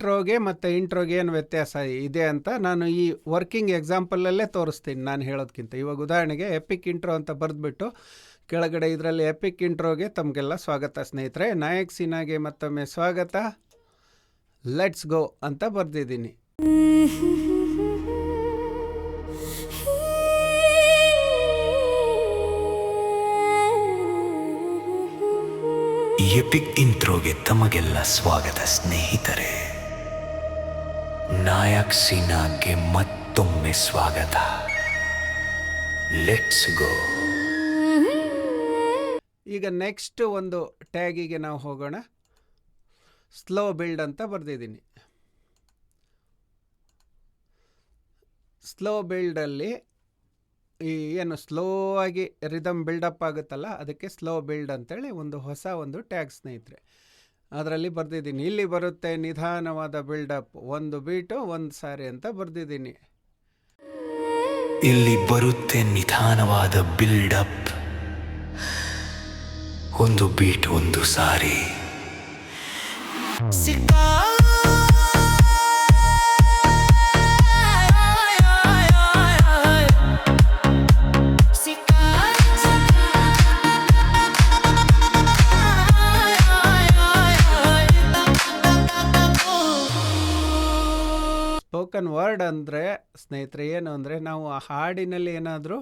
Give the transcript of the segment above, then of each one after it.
ಎಕ್ಸ್ಟ್ರೋಗೆ ಮತ್ತು ಇಂಟ್ರೋಗೆ ಏನು ವ್ಯತ್ಯಾಸ ಇದೆ ಅಂತ ನಾನು ಈ ವರ್ಕಿಂಗ್ ಎಕ್ಸಾಂಪಲಲ್ಲೇ ತೋರಿಸ್ತೀನಿ ನಾನು ಹೇಳೋದಕ್ಕಿಂತ ಇವಾಗ ಉದಾಹರಣೆಗೆ ಎಪಿಕ್ ಇಂಟ್ರೋ ಅಂತ ಬರೆದ್ಬಿಟ್ಟು ಕೆಳಗಡೆ ಇದರಲ್ಲಿ ಎಪಿಕ್ ಇಂಟ್ರೋಗೆ ತಮಗೆಲ್ಲ ಸ್ವಾಗತ ಸ್ನೇಹಿತರೆ. ನಾಯಕ್ ಸಿನಾಗೆ ಮತ್ತೊಮ್ಮೆ ಸ್ವಾಗತ. ಲೆಟ್ಸ್ ಗೋ ಅಂತ ಬರೆದಿದ್ದೀನಿ. ಎಪಿಕ್ ಇಂಟ್ರೋಗೆ ತಮಗೆಲ್ಲ ಸ್ವಾಗತ ಸ್ನೇಹಿತರೆ. ನಾಯಕ್ ಸಿನಾಗೆ ಮತ್ತೊಮ್ಮೆ ಸ್ವಾಗತ. ಲೆಟ್ಸ್ ಗೋ ಈಗ ನೆಕ್ಸ್ಟ್ ಒಂದು ಟ್ಯಾಗಿಗೆ ನಾವು ಹೋಗೋಣ. ಸ್ಲೋ ಬಿಲ್ಡ್ ಅಂತ ಬರೆದಿದ್ದೀನಿ. ಸ್ಲೋ ಬಿಲ್ಡಲ್ಲಿ ಈ ಏನು ಸ್ಲೋ ಆಗಿ ರಿದಮ್ ಬಿಲ್ಡಪ್ ಆಗುತ್ತಲ್ಲ, ಅದಕ್ಕೆ ಸ್ಲೋ ಬಿಲ್ಡ್ ಅಂತೇಳಿ ಒಂದು ಹೊಸ ಒಂದು ಟ್ಯಾಗ್ ಸ್ನೇಹಿತರೆ. ಅದರಲ್ಲಿ ಬರೆದಿದ್ದೀನಿ. ಇಲ್ಲಿ ಬರುತ್ತೆ ನಿಧಾನವಾದ ಬಿಲ್ಡಪ್ ಒಂದು ಬೀಟು ಒಂದು ಸಾರಿ ಅಂತ ಬರೆದಿದ್ದೀನಿ. ಇಲ್ಲಿ ಬರುತ್ತೆ ನಿಧಾನವಾದ ಬಿಲ್ಡಪ್ ಒಂದು ಬೀಟ್ ಒಂದು ಸಾರಿ. ಸ್ಪೋಕನ್ ವರ್ಡ್ ಅಂದರೆ ಸ್ನೇಹಿತರೆ, ಏನು ಅಂದರೆ ನಾವು ಆ ಹಾಡಿನಲ್ಲಿ ಏನಾದರೂ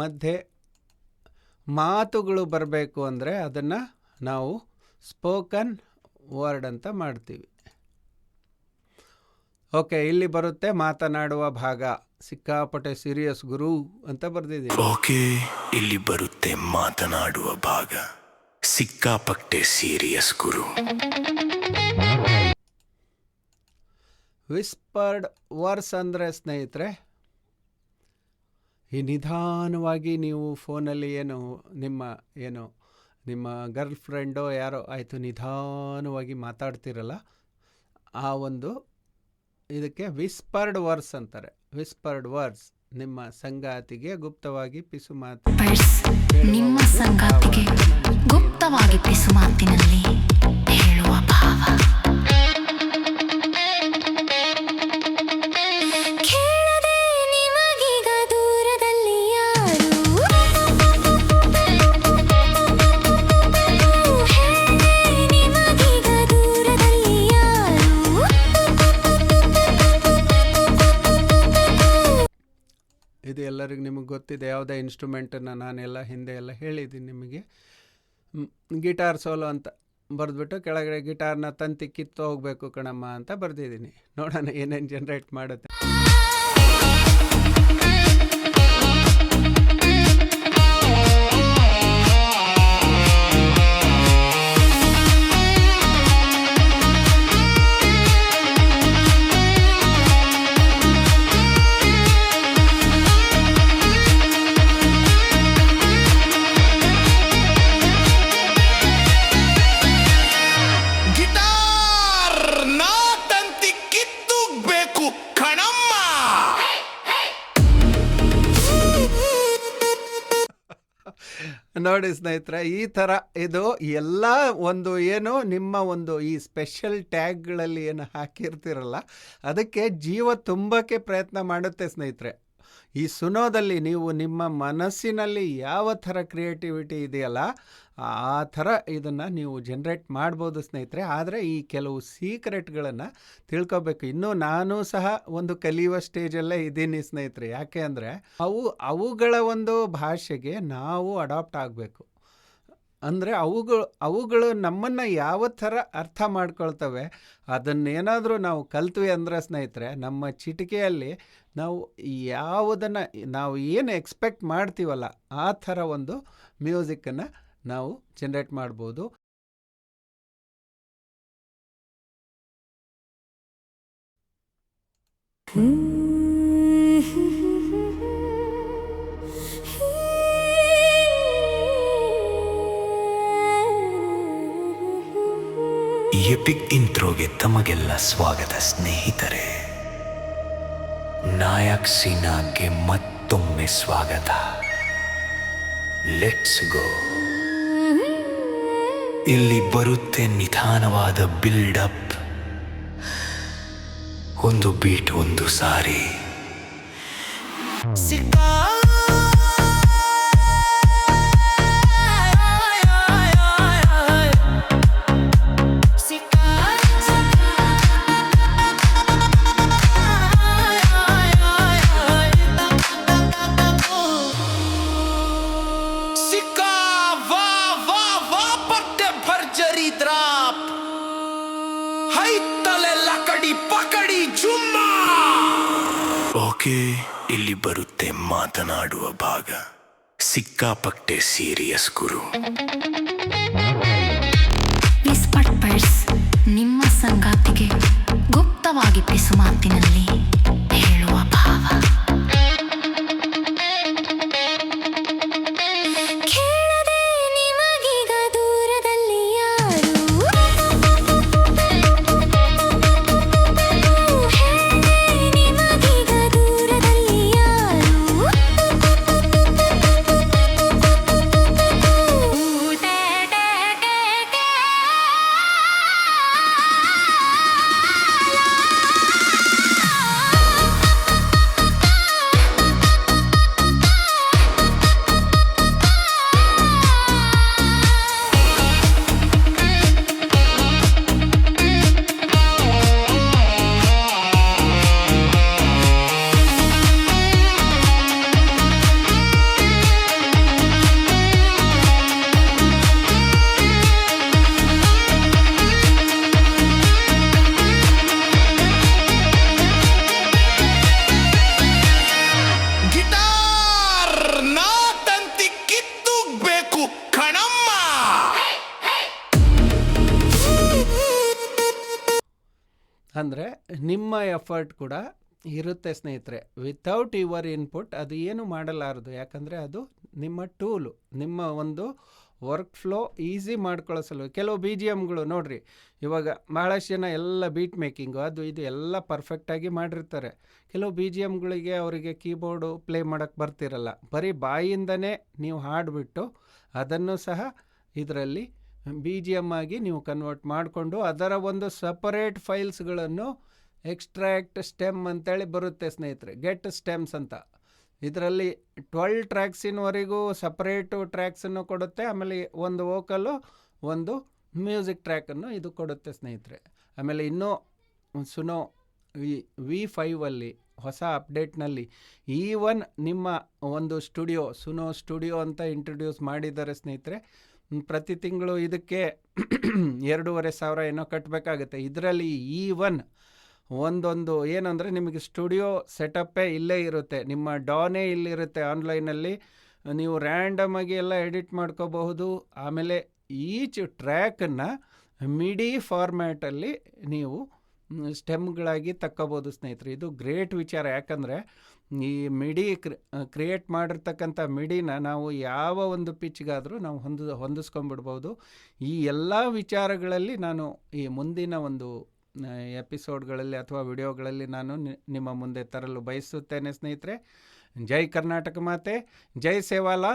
ಮಧ್ಯೆ ಮಾತುಗಳು ಬರಬೇಕು ಅಂದರೆ ಅದನ್ನು ನಾವು ಸ್ಪೋಕನ್ ವರ್ಡ್ ಅಂತ ಮಾಡ್ತೀವಿ. ಓಕೆ ಇಲ್ಲಿ ಬರುತ್ತೆ ಮಾತನಾಡುವ ಭಾಗ. ಸಿಕ್ಕಾಪಟ್ಟೆ ಸೀರಿಯಸ್ ಗುರು ಅಂತ ಬರೆದಿದ್ದೀನಿ ಓಕೆ ಇಲ್ಲಿ ಬರುತ್ತೆ ಮಾತನಾಡುವ ಭಾಗ. ಸಿಕ್ಕಾಪಟ್ಟೆ ಸೀರಿಯಸ್ ಗುರು. ವಿಸ್ಪರ್ಡ್ ವರ್ಸ್ ಅಂದರೆ ಸ್ನೇಹಿತರೆ, ಈ ನಿಧಾನವಾಗಿ ನೀವು ಫೋನಲ್ಲಿ ಏನು ನಿಮ್ಮ ಏನು ನಿಮ್ಮ ಗರ್ಲ್ ಫ್ರೆಂಡೋ ಯಾರೋ ಆಯಿತು ನಿಧಾನವಾಗಿ ಮಾತಾಡ್ತಿರಲ್ಲ, ಆ ಒಂದು ಇದಕ್ಕೆ ವಿಸ್ಪರ್ಡ್ ವರ್ಸ್ ಅಂತಾರೆ. ವಿಸ್ಪರ್ಡ್ ವರ್ಸ್ ನಿಮ್ಮ ಸಂಗಾತಿಗೆ ಗುಪ್ತವಾಗಿ ಪಿಸು ಮಾತು ನಿಮ್ಮ ಸಂಗಾತಿಗೆ ಗುಪ್ತವಾಗಿ ಪಿಸು ಮಾತಿನಲ್ಲಿ ಗೊತ್ತಿದೆ, ಯಾವುದೇ ಇನ್ಸ್ಟ್ರೂಮೆಂಟನ್ನು ನಾನೆಲ್ಲ ಹಿಂದೆ ಎಲ್ಲ ಹೇಳಿದ್ದೀನಿ ನಿಮಗೆ. ಗಿಟಾರ್ ಸೋಲೋ ಅಂತ ಬರೆದ್ಬಿಟ್ಟು ಕೆಳಗಡೆ ಗಿಟಾರ್ನ ತಂತಿ ಕಿತ್ತು ಹೋಗಬೇಕು ಕಣಮ್ಮ ಅಂತ ಬರೆದಿದ್ದೀನಿ. ನೋಡೋಣ ಏನೇನು ಜನ್ರೇಟ್ ಮಾಡುತ್ತೆ. ನೋಡಿ ಸ್ನೇಹಿತರೆ, ಈ ಥರ ಇದು ಎಲ್ಲ ಒಂದು ಏನು ನಿಮ್ಮ ಒಂದು ಈ ಸ್ಪೆಷಲ್ ಟ್ಯಾಗ್ಗಳಲ್ಲಿ ಏನು ಹಾಕಿರ್ತಿರಲ್ಲ, ಅದಕ್ಕೆ ಜೀವ ತುಂಬಕ್ಕೆ ಪ್ರಯತ್ನ ಮಾಡುತ್ತೆ ಸ್ನೇಹಿತರೆ. ಈ ಸುನೋದಲ್ಲಿ ನೀವು ನಿಮ್ಮ ಮನಸ್ಸಿನಲ್ಲಿ ಯಾವ ಥರ ಕ್ರಿಯೇಟಿವಿಟಿ ಇದೆಯಲ್ಲ, ಆ ಥರ ಇದನ್ನು ನೀವು ಜನ್ರೇಟ್ ಮಾಡ್ಬೋದು ಸ್ನೇಹಿತರೆ. ಆದರೆ ಈ ಕೆಲವು ಸೀಕ್ರೆಟ್ಗಳನ್ನು ತಿಳ್ಕೊಬೇಕು. ಇನ್ನೂ ನಾನು ಸಹ ಒಂದು ಕಲಿಯುವ ಸ್ಟೇಜಲ್ಲೇ ಇದ್ದೀನಿ ಸ್ನೇಹಿತರೆ. ಯಾಕೆ ಅಂದರೆ ಅವು, ಅವುಗಳ ಒಂದು ಭಾಷೆಗೆ ನಾವು ಅಡಾಪ್ಟ್ ಆಗಬೇಕು. ಅಂದರೆ ಅವುಗಳು ಅವುಗಳು ನಮ್ಮನ್ನು ಯಾವ ಥರ ಅರ್ಥ ಮಾಡ್ಕೊಳ್ತವೆ, ಅದನ್ನೇನಾದರೂ ನಾವು ಕಲ್ತ್ವಿ ಅಂದರೆ ಸ್ನೇಹಿತರೆ, ನಮ್ಮ ಚಿಟಿಕೆಯಲ್ಲಿ ನಾವು ಯಾವುದನ್ನು, ನಾವು ಏನು ಎಕ್ಸ್ಪೆಕ್ಟ್ ಮಾಡ್ತೀವಲ್ಲ, ಆ ಥರ ಒಂದು ಮ್ಯೂಸಿಕ್ಕನ್ನು ನಾವು ಜನ್ರೇಟ್ ಮಾಡ್ಬೋದು. ಎಪಿಕ್ ಇಂಟ್ರೋಗೆ ತಮಗೆಲ್ಲ ಸ್ವಾಗತ, ಸ್ನೇಹಿತರೆ. ನಾಯಕ್ ಸಿನಾಗೆ ಮತ್ತೊಮ್ಮೆ ಸ್ವಾಗತ. ಲೆಟ್ಸ್ ಗೋ ಇಲ್ಲಿ ಬರುತ್ತೆ ನಿಧಾನವಾದ ಬಿಲ್ಡಪ್ ಒಂದು ಬೀಟ್ ಒಂದು ಸಾರಿ. ಸಿಕ್ಕಾ ಓಕೆ ಇಲ್ಲಿ ಬರುತ್ತೆ ಮಾತನಾಡುವ ಭಾಗ. ಸಿಕ್ಕಾಪಟ್ಟೆ ಸೀರಿಯಸ್ ಗುರು. ನಿಮ್ಮ ಸಂಗಾತಿಗೆ ಗುಪ್ತವಾಗಿ ಪಿಸು ಮಾತಿನಲ್ಲಿ ಅಂದರೆ ನಿಮ್ಮ ಎಫರ್ಟ್ ಕೂಡ ಇರುತ್ತೆ ಸ್ನೇಹಿತರೆ. ವಿತೌಟ್ ಯುವರ್ ಇನ್ಪುಟ್ ಅದು ಏನು ಮಾಡಲಾರದು. ಯಾಕಂದರೆ ಅದು ನಿಮ್ಮ ಟೂಲು, ನಿಮ್ಮ ಒಂದು ವರ್ಕ್ ಫ್ಲೋ ಈಸಿ ಮಾಡ್ಕೊಳ್ಳೋ ಕೆಲವು ಬಿ ಜಿ ಎಮ್ಗಳು ನೋಡಿರಿ, ಇವಾಗ ಭಾಳಷ್ಟು ಜನ ಎಲ್ಲ ಬೀಟ್ ಮೇಕಿಂಗು ಅದು ಇದು ಎಲ್ಲ ಪರ್ಫೆಕ್ಟಾಗಿ ಮಾಡಿರ್ತಾರೆ. ಕೆಲವು ಬಿ ಜಿ ಎಮ್ಗಳಿಗೆ ಅವರಿಗೆ ಕೀಬೋರ್ಡು ಪ್ಲೇ ಮಾಡೋಕ್ಕೆ ಬರ್ತಿರಲ್ಲ. ಬರೀ ಬಾಯಿಂದನೇ ನೀವು ಹಾಡಿಬಿಟ್ಟು ಅದನ್ನು ಸಹ ಇದರಲ್ಲಿ ಬಿ ಜಿ ಎಂ ಆಗಿ ನೀವು ಕನ್ವರ್ಟ್ ಮಾಡಿಕೊಂಡು ಅದರ ಒಂದು ಸಪರೇಟ್ ಫೈಲ್ಸ್ಗಳನ್ನು ಎಕ್ಸ್ಟ್ರಾಕ್ಟ್ ಸ್ಟೆಮ್ ಅಂತೇಳಿ ಬರುತ್ತೆ ಸ್ನೇಹಿತರೆ. ಗೆಟ್ ಸ್ಟೆಮ್ಸ್ ಅಂತ. ಇದರಲ್ಲಿ ಟ್ವೆಲ್ ಟ್ರ್ಯಾಕ್ಸಿನವರೆಗೂ ಸಪ್ರೇಟು ಟ್ರ್ಯಾಕ್ಸನ್ನು ಕೊಡುತ್ತೆ. ಆಮೇಲೆ ಒಂದು ವೋಕಲ್ಲು ಒಂದು ಮ್ಯೂಸಿಕ್ ಟ್ರ್ಯಾಕನ್ನು ಇದು ಕೊಡುತ್ತೆ ಸ್ನೇಹಿತರೆ. ಆಮೇಲೆ ಇನ್ನೂ ಸುನೋ ವಿ ವಿ ಫೈವಲ್ಲಿ ಹೊಸ ಅಪ್ಡೇಟ್ನಲ್ಲಿ ಈವನ್ ನಿಮ್ಮ ಒಂದು ಸ್ಟುಡಿಯೋ ಸುನೋ ಸ್ಟುಡಿಯೋ ಅಂತ ಇಂಟ್ರೊಡ್ಯೂಸ್ ಮಾಡಿದ್ದಾರೆ ಸ್ನೇಹಿತರೆ. ಪ್ರತಿ ತಿಂಗಳು ಇದಕ್ಕೆ ಎರಡೂವರೆ ಸಾವಿರ ಏನೋ ಕಟ್ಟಬೇಕಾಗುತ್ತೆ ಇದರಲ್ಲಿ ಈ ಒನ್ ಒಂದೊಂದು ಏನಂದರೆ ನಿಮಗೆ ಸ್ಟುಡಿಯೋ ಸೆಟಪ್ಪೇ ಇಲ್ಲೇ ಇರುತ್ತೆ. ನಿಮ್ಮ ಡಾನೇ ಇಲ್ಲಿರುತ್ತೆ ಆನ್ಲೈನಲ್ಲಿ. ನೀವು ರ್ಯಾಂಡಮಾಗಿ ಎಲ್ಲ ಎಡಿಟ್ ಮಾಡ್ಕೋಬಹುದು. ಆಮೇಲೆ ಈಚ್ ಟ್ರ್ಯಾಕನ್ನು ಮಿಡಿ ಫಾರ್ಮ್ಯಾಟಲ್ಲಿ ನೀವು ಸ್ಟೆಮ್ಗಳಾಗಿ ತಕ್ಕೋಬೋದು ಸ್ನೇಹಿತರೆ. ಇದು ಗ್ರೇಟ್ ವಿಚಾರ. ಯಾಕಂದರೆ ಈ ಮಿಡಿ ಕ್ರಿಯೇಟ್ ಮಾಡಿರ್ತಕ್ಕಂಥ ಮಿಡಿನ ನಾವು ಯಾವ ಒಂದು ಪಿಚ್ಗಾದರೂ ನಾವು ಹೊಂದ ಹೊಂದಿಸ್ಕೊಂಡ್ಬಿಡ್ಬೋದು ಈ ಎಲ್ಲ ವಿಚಾರಗಳಲ್ಲಿ ನಾನು ಈ ಮುಂದಿನ ಒಂದು ಎಪಿಸೋಡ್ಗಳಲ್ಲಿ ಅಥವಾ ವಿಡಿಯೋಗಳಲ್ಲಿ ನಾನು ನಿಮ್ಮ ಮುಂದೆ ತರಲು ಬಯಸುತ್ತೇನೆ ಸ್ನೇಹಿತರೆ. ಜೈ ಕರ್ನಾಟಕ ಮಾತೆ, ಜೈ ಸೇವಾಲಾಲ್.